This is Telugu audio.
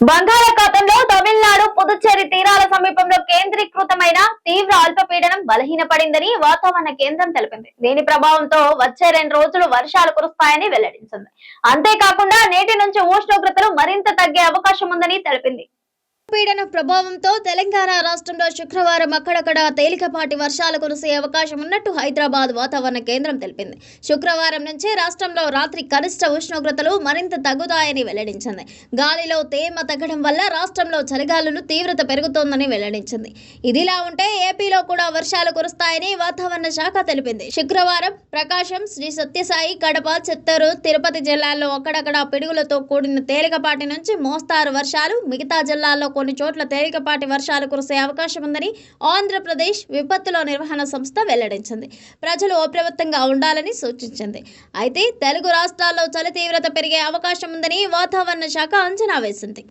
బంగాళాఖాతంలో తమిళనాడు పుదుచ్చేరి తీరాల సమీపంలో కేంద్రీకృతమైన తీవ్ర అల్పపీడనం బలహీనపడిందని వాతావరణ కేంద్రం తెలిపింది. దీని ప్రభావంతో వచ్చే రెండు రోజులు వర్షాలు కురుస్తాయని వెల్లడించింది. అంతేకాకుండా నేటి నుంచి ఉష్ణోగ్రతలు మరింత తగ్గే అవకాశం ఉందని తెలిపింది. పీడన ప్రభావంతో తెలంగాణ రాష్ట్రంలో శుక్రవారం అక్కడక్కడ తేలికపాటి వర్షాలు కురిసే అవకాశం ఉన్నట్టు హైదరాబాద్ వాతావరణ కేంద్రం తెలిపింది. శుక్రవారం నుంచే రాష్ట్రంలో రాత్రి కనిష్ట ఉష్ణోగ్రతలు మరింత తగ్గుతాయని వెల్లడించింది. గాలిలో తేమ తగ్గడం వల్ల రాష్ట్రంలో చలిగాలులు తీవ్రత పెరుగుతోందని వెల్లడించింది. ఇదిలా ఉంటే ఏపీలో కూడా వర్షాలు కురుస్తాయని వాతావరణ శాఖ తెలిపింది. శుక్రవారం ప్రకాశం శ్రీ సత్యసాయి కడప చిత్తూరు తిరుపతి జిల్లాల్లో అక్కడక్కడ పిడుగులతో కూడిన తేలికపాటి నుంచి మోస్తారు వర్షాలు. మిగతా జిల్లాల్లో కొన్ని చోట్ల తేలికపాటి వర్షాలు కురిసే అవకాశం ఉందని ఆంధ్రప్రదేశ్ విపత్తుల నిర్వహణ సంస్థ వెల్లడించింది. ప్రజలు అప్రమత్తంగా ఉండాలని సూచించింది. అయితే తెలుగు రాష్ట్రాల్లో చలి తీవ్రత పెరిగే అవకాశం ఉందని వాతావరణ శాఖ అంచనా వేసింది.